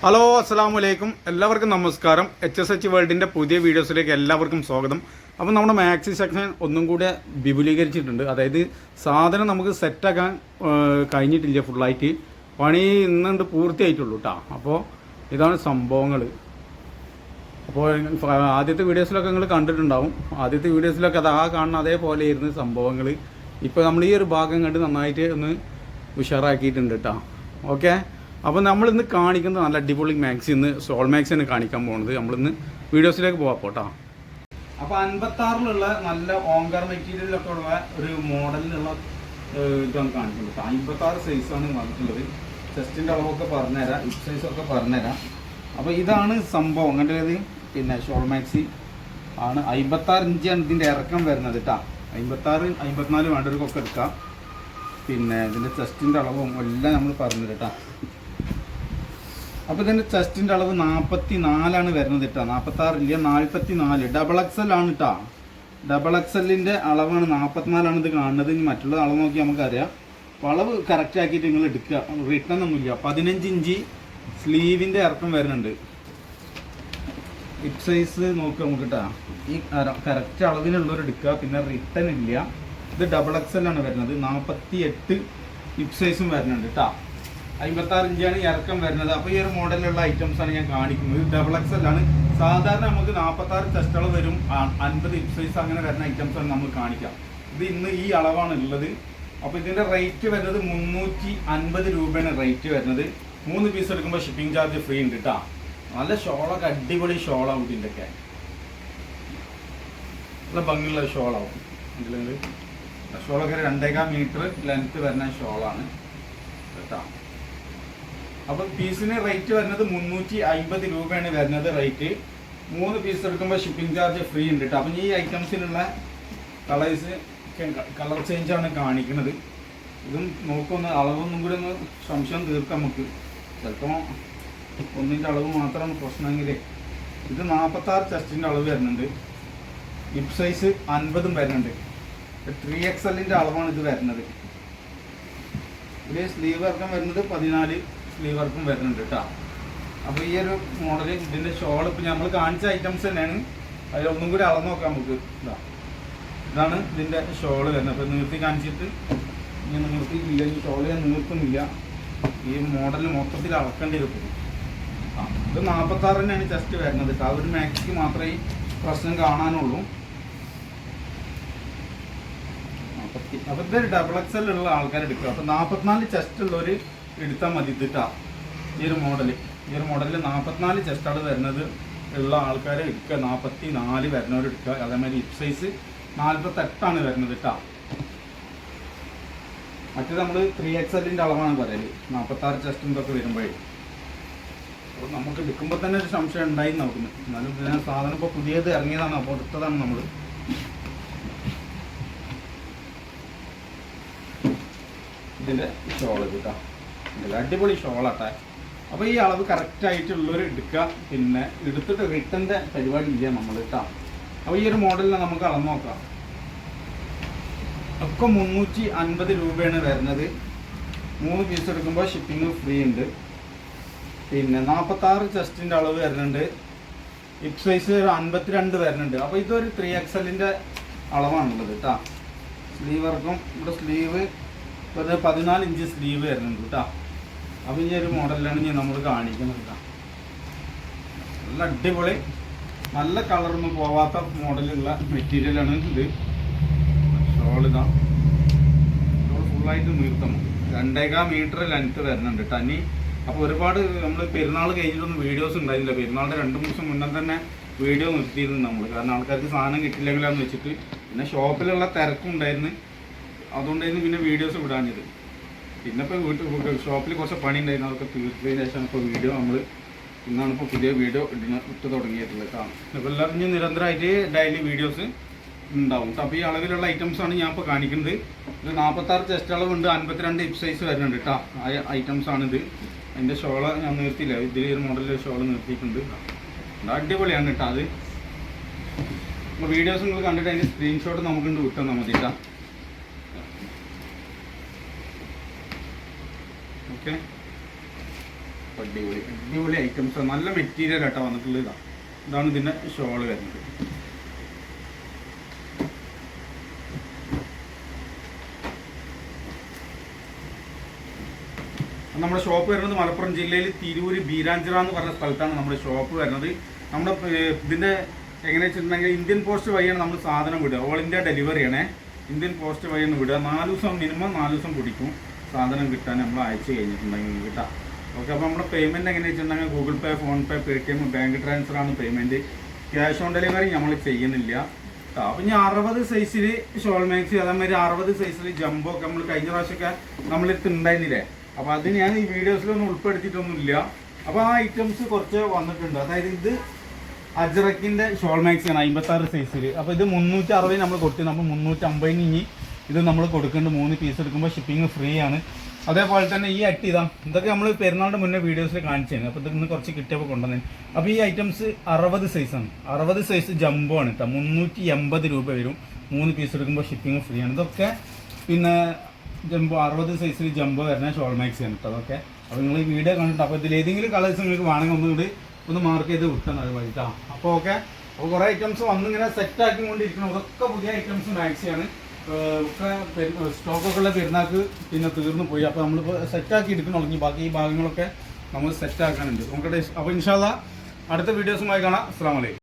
Hello അസ്സാം വലൈക്കും എല്ലാവർക്കും നമസ്കാരം. എച്ച് എസ് എച്ച് വേൾഡിന്റെ പുതിയ വീഡിയോസിലേക്ക് എല്ലാവർക്കും സ്വാഗതം. അപ്പം നമ്മുടെ മാക്സി സെക്ഷൻ ഒന്നും കൂടെ വിപുലീകരിച്ചിട്ടുണ്ട്. അതായത് സാധനം നമുക്ക് സെറ്റാക്കാൻ കഴിഞ്ഞിട്ടില്ല ഫുള്ളായിട്ട് പണി ഇന്നുണ്ട് പൂർത്തിയായിട്ടുള്ളൂ കേട്ടോ അപ്പോൾ ഇതാണ് സംഭവങ്ങൾ അപ്പോൾ ആദ്യത്തെ വീഡിയോസിലൊക്കെ നിങ്ങൾ കണ്ടിട്ടുണ്ടാവും. ആദ്യത്തെ വീഡിയോസിലൊക്കെ അത് ആ കാണുന്ന അതേപോലെ ആയിരുന്നു സംഭവങ്ങൾ ഇപ്പോൾ നമ്മൾ ഈ ഒരു ഭാഗം കണ്ട് നന്നായിട്ട് ഒന്ന് ഉഷാറാക്കിയിട്ടുണ്ട് കേട്ടോ ഓക്കെ? അപ്പോൾ നമ്മൾ ഇന്ന് കാണിക്കുന്നത് നല്ല അടിപൊളി മാക്സി ഇന്ന് സോൾ മാക്സിയാണ് കാണിക്കാൻ പോകുന്നത് നമ്മളിന്ന് വീഡിയോസിലേക്ക് പോകാം പോട്ടാ അപ്പോൾ അൻപത്താറിലുള്ള നല്ല ഓങ്കർ മെറ്റീരിയലൊക്കെ ഉള്ള ഒരു മോഡലിലുള്ള ഇതാണ് കാണിക്കുന്നത് അൻപത്താറ് സൈസാണ് വന്നിട്ടുള്ളത്. ചെസ്റ്റിന്റെ അളവൊക്കെ പറഞ്ഞുതരാം. ഇപ്പ് സൈസൊക്കെ പറഞ്ഞുതരാം. അപ്പോൾ ഇതാണ് സംഭവം. കണ്ടത് പിന്നെ ഷോൾ മാക്സി ആണ്. അമ്പത്താറ് ഇഞ്ചാണ് ഇതിന്റെ ഇറക്കം വരുന്നത് കേട്ടോ. അമ്പത്താറ് അമ്പത്തിനാല് വേണ്ടവർക്കൊക്കെ എടുക്കാം. പിന്നെ ഇതിന്റെ ചെസ്റ്റിന്റെ അളവും എല്ലാം നമ്മൾ പറഞ്ഞു കേട്ടോ. അപ്പോൾ ഇതിന്റെ ചെസ്റ്റിന്റെ അളവ് നാൽപ്പത്തി നാലാണ് വരുന്നത് കേട്ടോ ഇല്ല നാൽപ്പത്തി നാല് ഡബിൾ എക്സൽ ആണ് കേട്ടോ ഡബിൾ എക്സലിന്റെ അളവാണ് നാൽപ്പത്തിനാലാണ് ഇത് കാണുന്നത്. ഇനി മറ്റുള്ള അളവ് നോക്കി നമുക്കറിയാം. അപ്പോൾ അളവ് കറക്റ്റ് ആക്കിയിട്ട് നിങ്ങൾ എടുക്കുക. റിട്ടേൺ ഒന്നുമില്ല. പതിനഞ്ച് ഇഞ്ചി സ്ലീവിന്റെ ഇറക്കം വരുന്നുണ്ട്. ഹിപ് സൈസ് നോക്കുക നമുക്ക് കേട്ടോ ഈ കറക്റ്റ് അളവിനുള്ളവർ എടുക്കുക. പിന്നെ റിട്ടേൺ ഇല്ല. ഇത് ഡബിൾ എക്സൽ ആണ് വരുന്നത്. നാൽപ്പത്തി എട്ട് ഹിപ്പ് സൈസും വരുന്നുണ്ട് കേട്ടോ അമ്പത്താറ് ഇഞ്ചാണ് ഇറക്കം വരുന്നത്. അപ്പോൾ ഈ ഒരു മോഡലിലുള്ള ഐറ്റംസ് ആണ് ഞാൻ കാണിക്കുന്നത്. ഡബിൾ എക്സ് ആണ്. സാധാരണ നമുക്ക് നാൽപ്പത്താറ് ചെസ്റ്റ് അളവ് വരും. അൻപത് ഇപ് സൈസ് അങ്ങനെ വരുന്ന ഐറ്റംസ് ആണ് നമ്മൾ കാണിക്കാം. ഇത് ഇന്ന് ഈ അളവാണ് ഉള്ളത്. അപ്പോൾ ഇതിന്റെ റേറ്റ് വരുന്നത് മുന്നൂറ്റി അൻപത് രൂപയാണ് റേറ്റ് വരുന്നത്. മൂന്ന് പീസ് എടുക്കുമ്പോൾ ഷിപ്പിംഗ് ചാർജ് ഫ്രീ ഉണ്ട് കേട്ടോ നല്ല ഷോളൊക്കെ അടിപൊളി ഷോളാവും ഇതിന്റെയൊക്കെ നല്ല ഭംഗിയുള്ള ഷോളാവും. ഷോളൊക്കെ രണ്ടേകാൽ മീറ്റർ ലെങ്ത് വരുന്ന ഷോളാണ്. കേട്ടോ അപ്പം പീസിന് റേറ്റ് വരുന്നത് മുന്നൂറ്റി അമ്പത് രൂപയാണ് വരുന്നത് റേറ്റ് മൂന്ന് പീസ് എടുക്കുമ്പോൾ ഷിപ്പിംഗ് ചാർജ് ഫ്രീ ഉണ്ട് കേട്ടോ അപ്പം ഈ ഐറ്റംസിനുള്ള കളേഴ്സ് കളർ ചേഞ്ച് ആണ് കാണിക്കുന്നത്. ഇതും നോക്കൊന്ന് അളവൊന്നും കൂടി ഒന്ന് സംശയം തീർക്കാം നമുക്ക്. ചിലപ്പോൾ ഒന്നിന്റെ അളവ് മാത്രം പ്രശ്നമെങ്കിൽ ഇത് നാൽപ്പത്താറ് ചെസ്റ്റിന്റെ അളവ് വരുന്നുണ്ട്. ഹിപ് സൈസ് അൻപതും വരുന്നുണ്ട്. ത്രീ എക്സ് എല്ലിന്റെ അളവാണ് ഇത് വരുന്നത്. ഇതിൽ സ്ലീവ് വർക്കം വരുന്നത് പതിനാല് സ്ലീവ് വർക്കും വരുന്നുണ്ട് കേട്ടോ അപ്പോൾ ഈ ഒരു മോഡൽ ഇതിന്റെ ഷോൾ ഇപ്പൊ നമ്മൾ കാണിച്ച ഐറ്റംസ് തന്നെയാണ്. അതിൽ ഒന്നും കൂടി അളന്ന് നോക്കാം നമുക്ക്. ഇതാ. ഇതാണ് ഇതിന്റെ ഷോൾ വരുന്നത്. അപ്പോൾ നിർത്തി കാണിച്ചിട്ട് ഞാൻ നിർത്തിയിട്ടില്ല ഈ ഷോൾ ഞാൻ നിർത്തുന്നില്ല. ഈ മോഡൽ മൊത്തത്തിൽ അളക്കേണ്ടി വരും. ആ ഇത് നാൽപ്പത്താറ് തന്നെയാണ് ജസ്റ്റ് വരുന്നത് ആ ഒരു മാക്സിക്ക് മാത്രമേ പ്രശ്നം കാണാനുള്ളൂ. നാൽപ്പത്തി അപ്പോൾ ഇതൊരു ഡബിൾ എക്സൽ ഉള്ള ആൾക്കാർ എടുക്കുക അപ്പോൾ നാൽപ്പത്തിനാല് ചെസ്റ്റ് ഉള്ളവർ എടുത്താൽ മതി ഇതിട്ടാ. ഈ ഒരു മോഡൽ ഈ ഒരു മോഡലിൽ നാൽപ്പത്തിനാല് ചെസ്റ്റാണ് വരുന്നത്. ഉള്ള ആൾക്കാരെ എടുക്കുക. നാൽപ്പത്തി നാല് വരുന്നവരെടുക്കുക അതേമാതിരി ഹിപ്പ് സൈസ് നാൽപ്പത്തെട്ടാണ് വരുന്നത് കേട്ടോ മറ്റേത് നമ്മൾ ത്രീ എക്സ് എല്ലിന്റെ അളവാണ് പറയൽ. നാൽപ്പത്താറ് ചെസ്റ്റ് ഇതൊക്കെ വരുമ്പോഴേ. അപ്പോൾ നമുക്ക് എടുക്കുമ്പോൾ തന്നെ ഒരു സംശയം ഉണ്ടായി നോക്കുന്നു എന്നാലും ഇതിനെ സാധനം ഇപ്പോൾ പുതിയത് ഇറങ്ങിയതാണ്. അപ്പോൾ എടുത്തതാണ് നമ്മൾ ഇതിന്റെ ഷോൾ കേട്ടോ ഇതിന്റെ അടിപൊളി ഷോളാട്ടെ അപ്പോൾ ഈ അളവ് കറക്റ്റ് ആയിട്ടുള്ളവർ എടുക്കുക. പിന്നെ എടുത്തിട്ട് റിട്ടന്റെ പരിപാടി ഇല്ല നമ്മൾ കേട്ടോ അപ്പോൾ ഈ ഒരു മോഡലിനെ നമുക്ക് അളന്ന് നോക്കാം. ഒക്കെ മുന്നൂറ്റി അൻപത് രൂപയാണ് വരുന്നത്. മൂന്ന് പീസ് എടുക്കുമ്പോൾ ഷിപ്പിംഗ് ഫ്രീ ഉണ്ട്. പിന്നെ നാൽപ്പത്താറ് ചെസ്റ്റിന്റെ അളവ് വരുന്നുണ്ട്. ഹിപ്പ് സൈസ് ഒരു അൻപത്തിരണ്ട് വരുന്നുണ്ട്. അപ്പോൾ ഇതൊരു ത്രീ എക്സലിന്റെ അളവാണുള്ളത് കേട്ടോ സ്ലീവ് വർക്കും ഇവിടെ സ്ലീവ് ഒരു പതിനാല് ഇഞ്ച് സ്ലീവ് വരുന്നുണ്ട് കേട്ടോ അപ്പോൾ ഈ ഒരു മോഡലിലാണ് ഞാൻ നമ്മൾ കാണിക്കുന്നത്. നല്ല അടിപൊളി നല്ല കളറൊന്നും പോവാത്ത മോഡലുള്ള മെറ്റീരിയലാണ് ഇത്. ഷോൾ ഇതാ. ഷോൾ ഫുള്ളായിട്ട് നീർത്തണം രണ്ടേകാ മീറ്റർ ലെങ്ത് വരുന്നുണ്ട് ഇനി അപ്പോൾ ഒരുപാട് നമ്മൾ പെരുന്നാൾ കഴിഞ്ഞിട്ടൊന്നും വീഡിയോസ് ഉണ്ടായിരുന്നില്ല. പെരുന്നാളിന്റെ രണ്ട് മൂന്ന് ദിവസം മുന്നേ തന്നെ വീഡിയോ നിർത്തിയിരുന്നു നമ്മൾ കാരണം ആൾക്കാർക്ക് സാധനം കിട്ടില്ലെങ്കിലാന്ന് വെച്ചിട്ട്. പിന്നെ ഷോപ്പിലുള്ള തിരക്കും ഉണ്ടായിരുന്നു അതുകൊണ്ടായിരുന്നു പിന്നെ വീഡിയോസ് വിടാഞ്ഞത് പിന്നെ ഇപ്പോൾ വീട്ടിൽ ഷോപ്പിൽ കുറച്ച് പണി ഉണ്ടായിരുന്നു അതൊക്കെ തീർത്തതിന് ശേഷം ഇപ്പോൾ വീഡിയോ നമ്മൾ ഇന്നാണ് ഇപ്പോൾ പുതിയ വീഡിയോ ഇടുന്ന ഇട്ട് തുടങ്ങിയിട്ടുള്ളത്. കാണാം. അപ്പോൾ എല്ലാവരും ഞാൻ നിരന്തരമായിട്ട് ഡെയിലി വീഡിയോസ് ഉണ്ടാവും. അപ്പോൾ ഈ അളവിലുള്ള ഐറ്റംസ് ആണ് ഞാൻ ഇപ്പോൾ കാണിക്കുന്നത്. ഇത് നാൽപ്പത്താറ് ചെസ്റ്റ് അളവുണ്ട്. അൻപത്തിരണ്ട് ഇപ്പ് സൈസ് വരുന്നുണ്ട് കേട്ടോ ആ ഐറ്റംസ് ആണിത്. അതിന്റെ ഷോള ഞാൻ നിർത്തിയില്ല. ഇതിൽ ഒരു മോഡലിൽ ഷോൾ നിർത്തിയിട്ടുണ്ട്. അടിപൊളിയാണ് കേട്ടോ അത്. അപ്പോൾ വീഡിയോസ് നിങ്ങൾ കണ്ടിട്ട് അതിന്റെ സ്ക്രീൻഷോട്ട് നമുക്കുണ്ട് വിട്ടാൽ മതി കേട്ടോ ഓക്കെ അടിപൊളി. അടിപൊളി ഐറ്റംസ് നല്ല മെറ്റീരിയൽ ആട്ടോ വന്നിട്ടുള്ളത് ഇതാണ് ഇതാണ് ഇതിന്റെ ഷോൾ വരുന്നത്. നമ്മുടെ ഷോപ്പ് വരുന്നത് മലപ്പുറം ജില്ലയിൽ തിരൂര് ബീരാഞ്ചിറ എന്ന് പറഞ്ഞ സ്ഥലത്താണ് നമ്മുടെ ഷോപ്പ് വരുന്നത്. നമ്മുടെ ഇതിന്റെ എങ്ങനെ വെച്ചിട്ടുണ്ടെങ്കിൽ ഇന്ത്യൻ പോസ്റ്റ് വഴിയാണ് നമ്മൾ സാധനം വിടുക. ഓൾ ഇന്ത്യ ഡെലിവറി ആണേ. ഇന്ത്യൻ പോസ്റ്റ് വഴിയാണ് വിടുക. നാല് ദിവസം മിനിമം നാല് ദിവസം പിടിക്കും. സാധനം കിട്ടാൻ നമ്മൾ അയച്ചു കഴിഞ്ഞിട്ടുണ്ടെങ്കിൽ കിട്ടാം. ഓക്കെ അപ്പോൾ നമ്മുടെ പേയ്മെന്റ് എങ്ങനെ വെച്ചിട്ടുണ്ടെങ്കിൽ Google Pay PhonePe Paytm bank ട്രാൻസ്ഫറാണ് payment cash on delivery നമ്മൾ ചെയ്യുന്നില്ല. അപ്പം ഞാൻ അറുപത് സൈസിൽ ഷോൾ മാക്സ് അതേമാതിരി അറുപത് സൈസിൽ ജംബോ ഒക്കെ നമ്മൾ കഴിഞ്ഞ പ്രാവശ്യമൊക്കെ നമ്മളിട്ട് ഉണ്ടായിരുന്നില്ലേ അപ്പോൾ അത് ഞാൻ ഈ വീഡിയോസിലൊന്നും ഉൾപ്പെടുത്തിയിട്ടൊന്നുമില്ല. അപ്പോൾ ആ ഐറ്റംസ് കുറച്ച് വന്നിട്ടുണ്ട്. അതായത് ഇത് അജറക്കിന്റെ ഷോൾ മാക്സ് ആണ് അമ്പത്താറ് സൈസിൽ അപ്പോൾ ഇത് മുന്നൂറ്റി അറുപത് നമ്മൾ കൊടുത്തു നമ്മൾ മുന്നൂറ്റമ്പതിന് ഇനി ഇത് നമ്മൾ കൊടുക്കേണ്ട മൂന്ന് പീസ് എടുക്കുമ്പോൾ ഷിപ്പിംഗ് ഫ്രീ ആണ്. അതേപോലെ തന്നെ ഈ അട്ടി ഇതാ ഇതൊക്കെ നമ്മൾ പെരുന്നാളിന്റെ മുന്നേ വീഡിയോസിൽ കാണിച്ചായിരുന്നു അപ്പോൾ ഇതിൽ കുറച്ച് കിട്ടിയപ്പോൾ കൊണ്ടുവന്നു അപ്പോൾ ഈ ഐറ്റംസ് അറുപത് സൈസാണ് അറുപത് സൈസ് ജംബോ ആണ് കേട്ടോ മുന്നൂറ്റി എൺപത് രൂപ വരും. മൂന്ന് പീസ് എടുക്കുമ്പോൾ ഷിപ്പിംഗ് ഫ്രീ ആണ്. ഇതൊക്കെ പിന്നെ ജംബോ അറുപത് സൈസിൽ ജംബോ വരുന്ന ഷോൾ മാക്സ് ആണ് കേട്ടോ അതൊക്കെ. അപ്പോൾ നിങ്ങൾ ഈ വീഡിയോ കണ്ടിട്ട് അപ്പോൾ ഇതിൽ ഏതെങ്കിലും കളേഴ്സ് നിങ്ങൾക്ക് വേണമെങ്കിൽ ഒന്നുകൂടി ഒന്ന് മാർക്ക് ചെയ്ത് വിട്ടാൽ അത് വഴി കേട്ടോ അപ്പോൾ ഓക്കെ അപ്പോൾ കുറേ ഐറ്റംസ് വന്നിങ്ങനെ സെറ്റ് ആക്കിക്കൊണ്ടിരിക്കണം അതൊക്കെ പുതിയ ഐറ്റംസ് മാക്സിയാണ് സ്റ്റോക്കൊക്കെ ഉള്ള പെരുന്നാൾക്ക് പിന്നെ തീർന്നു പോയി. അപ്പോൾ നമ്മളിപ്പോൾ സെറ്റാക്കി എടുക്കണം ബാക്കി ഈ ഭാഗങ്ങളൊക്കെ നമ്മൾ സെറ്റാക്കാനുണ്ട് നമുക്ക് അപ്പോൾ ഇൻഷാല്ല അടുത്ത വീഡിയോസുമായി കാണാം. അസ്സാം വലൈക്കും